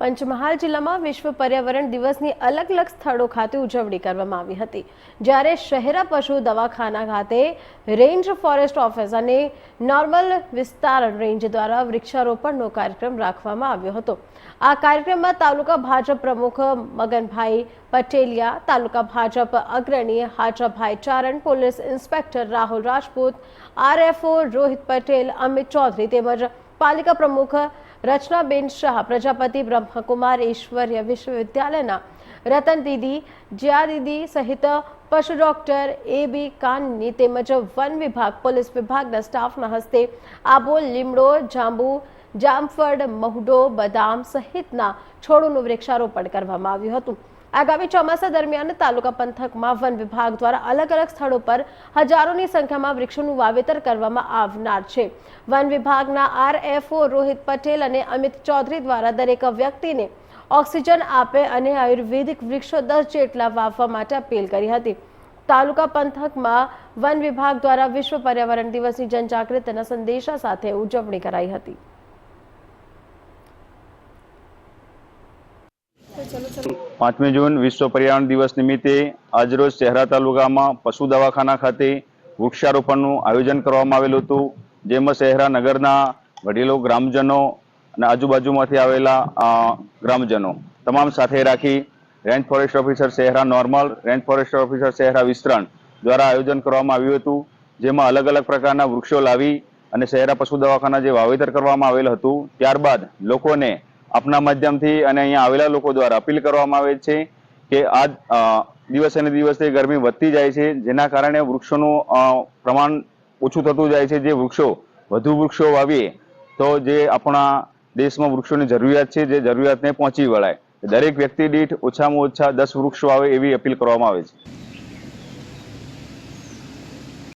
પંચમહાલ જિલ્લામાં વિશ્વ પર્યાવરણ દિવસની અલગ અલગ સ્થળો ખાતે ઉજવણી કરવામાં આવી હતી. જ્યારે શહેરા પશુ દવાખાના ખાતે રેન્જ ફોરેસ્ટ ઓફિસ અને નોર્મલ વિસ્તાર રેન્જ દ્વારા વૃક્ષારોપણનો કાર્યક્રમ રાખવામાં આવ્યો હતો. આ કાર્યક્રમમાં તાલુકા ભાજપ પ્રમુખ મગનભાઈ પટેલિયા, તાલુકા ભાજપ અગ્રણી Hajabhai Charan, police inspector Rahul Rajput, RFO Rohit Patel, Amit Chaudhary તેમજ પાલિકા પ્રમુખ રચનાબેન શાહ, પ્રજાપતિ બ્રહ્મકુમાર ઈશ્વર્ય વિશ્વવિદ્યાલયના રતન દીદી, જ્યા દીદી સહિત પશુ ડોક્ટર એ બી કાનની તેમજ વન વિભાગ, પોલીસ વિભાગના સ્ટાફના હસ્તે આબોલ લીમડો, જાંબુ, જામફળ, મહુડો, બદામ સહિતના છોડોનું વૃક્ષારોપણ કરવામાં આવ્યું હતું. આગામી ચોમાસા દરમિયાન તાલુકા પંથકમાં વન વિભાગ દ્વારા અલગ અલગ સ્થળો પર હજારોની સંખ્યામાં વૃક્ષોનું વાવેતર કરવામાં આવનાર છે. વન વિભાગના આરએફઓ રોહિત પટેલ અને અમિત ચૌધરી દ્વારા દરેક વ્યક્તિને ઓક્સિજન આપે અને આયુર્વેદિક વૃક્ષો દસ જેટલા વાવવા માટે અપીલ કરી હતી. તાલુકા પંથકમાં વન વિભાગ દ્વારા વિશ્વ પર્યાવરણ દિવસની જનજાગૃતિના સંદેશા સાથે ઉજવણી કરાઈ હતી. પાંચમી જૂન વિશ્વ પર્યાવરણ દિવસ નિમિત્તે આજરોજ શહેરા તાલુકામાં પશુ દવાખાના ખાતે વૃક્ષારોપણનું આયોજન કરવામાં આવેલું હતું, જેમાં શહેરા નગરના વડીલો, ગ્રામજનો અને આજુબાજુમાંથી આવેલા ગ્રામજનો તમામ સાથે રાખી range forest officer Shehera normal range forest officer Shehera વિસ્તરણ દ્વારા આયોજન કરવામાં આવ્યું હતું, જેમાં અલગ અલગ પ્રકારના વૃક્ષો લાવી અને શહેરા પશુ દવાખાના જે વાવેતર કરવામાં આવેલ હતું, ત્યારબાદ લોકોને આપના માધ્યમથી અને અહીંયા આવેલા લોકો દ્વારા અપીલ કરવામાં આવે છે કે આજ દિવસે ને દિવસે ગરમી વધતી જાય છે, જેના કારણે વૃક્ષોનું પ્રમાણ ઓછું થતું જાય છે. જે વૃક્ષો, વધુ વૃક્ષો વાવીએ, તો જે આપણા દેશમાં વૃક્ષોની જરૂરિયાત છે, જે જરૂરિયાતને પહોંચી વળાય. દરેક વ્યક્તિ દીઠ ઓછામાં ઓછા દસ વૃક્ષો આવે એવી અપીલ કરવામાં આવે છે.